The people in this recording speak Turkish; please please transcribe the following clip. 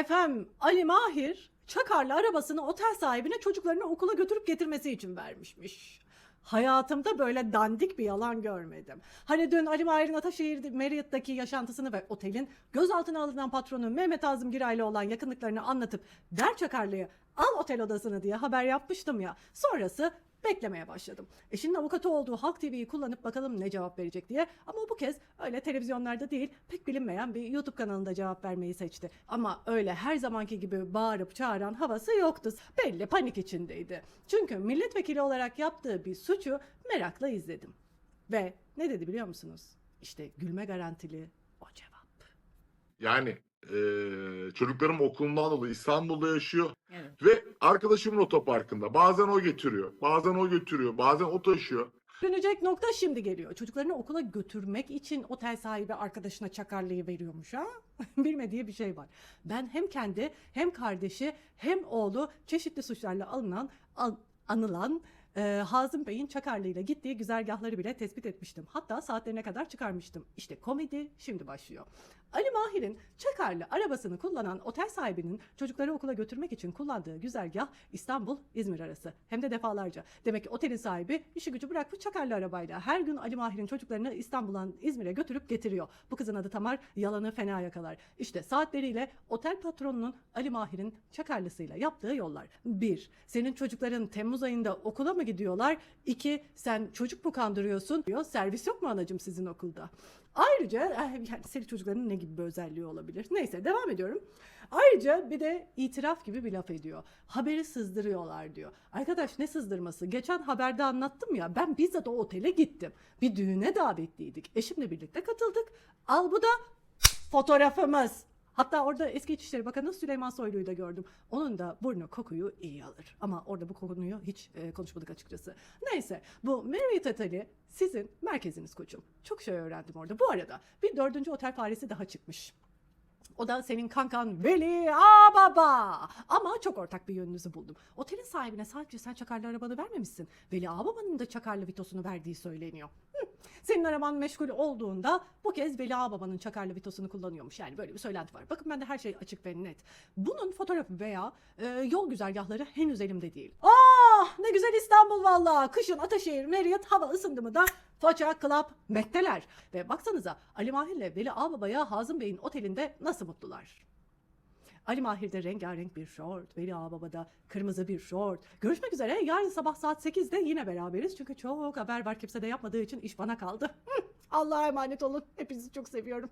Efendim Ali Mahir Çakar'la arabasını otel sahibine çocuklarını okula götürüp getirmesi için vermişmiş. Hayatımda böyle dandik bir yalan görmedim. Hani dün Ali Mahir'in Ataşehir Marriott'taki yaşantısını ve otelin gözaltına alınan patronu Mehmet Azım Giray'la olan yakınlıklarını anlatıp der Çakarlı'ya al otel odasını diye haber yapmıştım ya. Sonrası beklemeye başladım. Eşinin avukatı olduğu Halk TV'yi kullanıp bakalım ne cevap verecek diye. Ama bu kez öyle televizyonlarda değil pek bilinmeyen bir YouTube kanalında cevap vermeyi seçti. Ama öyle her zamanki gibi bağırıp çağıran havası yoktu. Belli panik içindeydi. Çünkü milletvekili olarak yaptığı bir suçu merakla izledim. Ve ne dedi biliyor musunuz? İşte gülme garantili o cevap. Yani eee, çocuklarım okulundan dolayı İstanbul'da yaşıyor arkadaşımın otoparkında. Bazen o getiriyor, bazen o götürüyor, bazen o taşıyor. Dönecek nokta şimdi geliyor. Çocuklarını okula götürmek için otel sahibi arkadaşına çakarlıyı veriyormuş ha. Bilmediği bir şey var. Ben hem kendi hem kardeşi hem oğlu çeşitli suçlarla alınan an- anılan e, Hazım Bey'in Çakarlı'yla gittiği güzergahları bile tespit etmiştim. Hatta saatlerine kadar çıkarmıştım. İşte komedi şimdi başlıyor. Ali Mahir'in Çakarlı arabasını kullanan otel sahibinin çocukları okula götürmek için kullandığı güzergah İstanbul-İzmir arası. Hem de defalarca. Demek ki otelin sahibi işi gücü bırakmış Çakarlı arabayla. Her gün Ali Mahir'in çocuklarını İstanbul'dan İzmir'e götürüp getiriyor. Bu kızın adı Tamar yalanı fena yakalar. İşte saatleriyle otel patronunun Ali Mahir'in Çakarlısıyla yaptığı yollar. Bir, senin çocukların Temmuz ayında okula mı gidiyorlar? İki, sen çocuk mu kandırıyorsun? diyor. Servis yok mu anacığım sizin okulda? Ayrıca eh, yani senin çocukların ne gibi bir özelliği olabilir? Neyse devam ediyorum. Ayrıca bir de itiraf gibi bir laf ediyor. Haberi sızdırıyorlar diyor. Arkadaş ne sızdırması? Geçen haberde anlattım ya ben bizzat o otele gittim. Bir düğüne davetliydik. Eşimle birlikte katıldık. Al bu da fotoğrafımız. Hatta orada eski İçişleri Bakanı Süleyman Soylu'yu da gördüm. Onun da burnu kokuyu iyi alır. Ama orada bu konuyu hiç e, konuşmadık açıkçası. Neyse bu Marriott Oteli sizin merkeziniz koçum. Çok şey öğrendim orada. Bu arada bir dördüncü otel faresi daha çıkmış. O da senin kankan Veli Ağbaba. Ama çok ortak bir yönünüzü buldum. Otelin sahibine sadece sen çakarlı arabanı vermemişsin. Veli Ağbaba'nın da çakarlı vitosunu verdiği söyleniyor. Senin araban meşgul olduğunda bu kez Veli Ağbaba'nın çakarlı vitosunu kullanıyormuş. Yani böyle bir söylenti var. Bakın bende her şey açık ve net. Bunun fotoğrafı veya e, yol güzergahları henüz elimde değil. Ah ne güzel İstanbul valla. Kışın Ataşehir, Marriott hava ısındı mı da Foça, Club, Metteler. Ve baksanıza Ali Mahir'le Veli Ağbaba'ya Hazım Bey'in otelinde nasıl mutlular. Ali Mahir'de rengarenk bir şort, Veli Ağbaba'da kırmızı bir şort. Görüşmek üzere yarın sabah saat 8'de yine beraberiz. Çünkü çok haber var kimse de yapmadığı için iş bana kaldı. Allah'a emanet olun. Hepinizi çok seviyorum.